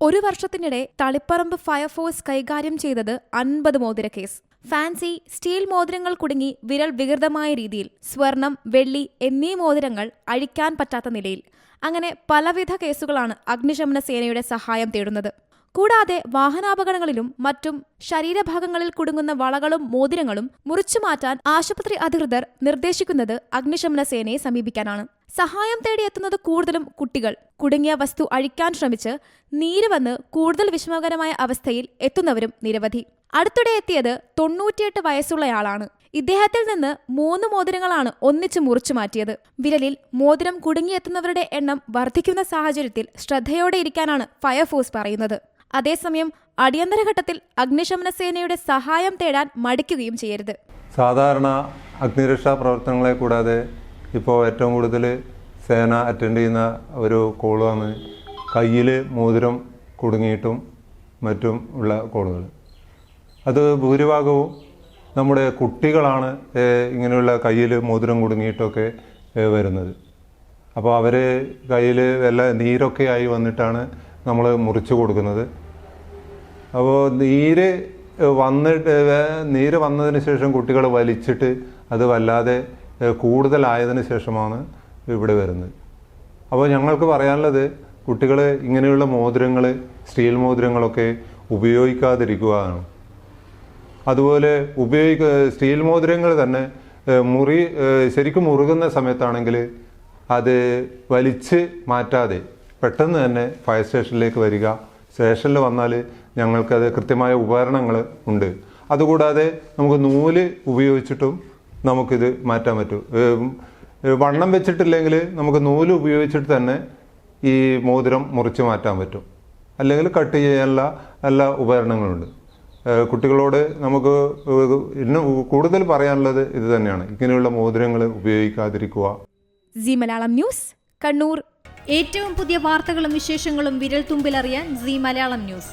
ഒരു വർഷത്തിനിടെ തളിപ്പറമ്പ് ഫയർഫോഴ്സ് കൈകാര്യം ചെയ്തത് അൻപത് മോതിര കേസ്. ഫാൻസി സ്റ്റീൽ മോതിരങ്ങൾ കുടുങ്ങി വിരൽ വികൃതമായ രീതിയിൽ സ്വർണം വെള്ളി എന്നീ മോതിരങ്ങൾ അഴിക്കാൻ പറ്റാത്ത നിലയിൽ. അങ്ങനെ പലവിധ കേസുകളാണ് അഗ്നിശമന സേനയുടെ സഹായം തേടുന്നത്. കൂടാതെ വാഹനാപകടങ്ങളിലും മറ്റും ശരീരഭാഗങ്ങളിൽ കുടുങ്ങുന്ന വളകളും മോതിരങ്ങളും മുറിച്ചു മാറ്റാൻ ആശുപത്രി അധികൃതർ നിർദ്ദേശിക്കുന്നത് അഗ്നിശമന സേനയെ സമീപിക്കാനാണ്. സഹായം തേടിയെത്തുന്നത് കൂടുതലും കുട്ടികൾ. കുടുങ്ങിയ വസ്തു അഴിക്കാൻ ശ്രമിച്ച് നീര് വന്ന് കൂടുതൽ വിഷമകരമായ അവസ്ഥയിൽ എത്തുന്നവരും നിരവധി. അടുത്തിടെ എത്തിയത് തൊണ്ണൂറ്റിയെട്ട് വയസ്സുള്ളയാളാണ്. ഇദ്ദേഹത്തിൽ നിന്ന് മൂന്ന് മോതിരങ്ങളാണ് ഒന്നിച്ച് മുറിച്ചു മാറ്റിയത്. വിരലിൽ മോതിരം കുടുങ്ങിയെത്തുന്നവരുടെ എണ്ണം വർദ്ധിക്കുന്ന സാഹചര്യത്തിൽ ശ്രദ്ധയോടെ ഇരിക്കാനാണ് ഫയർഫോഴ്സ് പറയുന്നത്. അതേസമയം അടിയന്തര ഘട്ടത്തിൽ അഗ്നിശമന സേനയുടെ സഹായം തേടാൻ മടിക്കുകയും ചെയ്യരുത്. സാധാരണ അഗ്നിരക്ഷാ പ്രവർത്തനങ്ങളെ കൂടാതെ ഇപ്പോൾ ഏറ്റവും കൂടുതൽ സേന അറ്റൻഡ് ചെയ്യുന്ന ഒരു കോളാണ് കയ്യിൽ മോതിരം കുടുങ്ങിയിട്ടും മറ്റും ഉള്ള കോളുകൾ അത് ഭൂരിഭാഗവും നമ്മുടെ കുട്ടികളാണ് ഇങ്ങനെയുള്ള കയ്യിൽ മോതിരം കുടുങ്ങിയിട്ടൊക്കെ വരുന്നത്. അപ്പോൾ അവർ കയ്യിൽ വല്ല നീരൊക്കെ ആയി വന്നിട്ടാണ് നമ്മൾ മുറിച്ചു കൊടുക്കുന്നത്. അപ്പോൾ നീര് വന്നിട്ട് നീര് വന്നതിന് ശേഷം കുട്ടികൾ വലിച്ചിട്ട് അത് വല്ലാതെ കൂടുതലായതിനു ശേഷമാണ് ഇവിടെ വരുന്നത്. അപ്പോൾ ഞങ്ങൾക്ക് പറയാനുള്ളത് കുട്ടികൾ ഇങ്ങനെയുള്ള മോതിരങ്ങൾ സ്റ്റീൽ മോതിരങ്ങളൊക്കെ ഉപയോഗിക്കാതിരിക്കുകയാണ് അതുപോലെ ഉപയോഗിക്ക സ്റ്റീൽ മോതിരങ്ങൾ തന്നെ മുറി ശരിക്കും മുറുകുന്ന സമയത്താണെങ്കിൽ അത് വലിച്ച് മാറ്റാതെ പെട്ടെന്ന് തന്നെ ഫയർ സ്റ്റേഷനിലേക്ക് വരിക. സ്റ്റേഷനിൽ വന്നാൽ ഞങ്ങൾക്കത് കൃത്യമായ ഉപകരണങ്ങൾ ഉണ്ട്. അതുകൂടാതെ നമുക്ക് നൂൽ ഉപയോഗിച്ചിട്ടും നമുക്കിത് മാറ്റാൻ പറ്റും. വണ്ണം വെച്ചിട്ടില്ലെങ്കിൽ നമുക്ക് നൂൽ ഉപയോഗിച്ചിട്ട് തന്നെ ഈ മോതിരം മുറിച്ച് മാറ്റാൻ പറ്റും. അല്ലെങ്കിൽ കട്ട് ചെയ്യാനുള്ള എല്ലാ ഉപകരണങ്ങളുണ്ട്. കുട്ടികളോട് നമുക്ക് ഇന്ന് കൂടുതൽ പറയാനുള്ളത് ഇത് തന്നെയാണ്. ഇങ്ങനെയുള്ള മോതിരങ്ങൾ ഉപയോഗിക്കാതിരിക്കുക. C Malayalam news Kannur. ഏറ്റവും പുതിയ വാർത്തകളും വിശേഷങ്ങളും വിരൽ തുമ്പിലറിയാൻ സി മലയാളം ന്യൂസ്.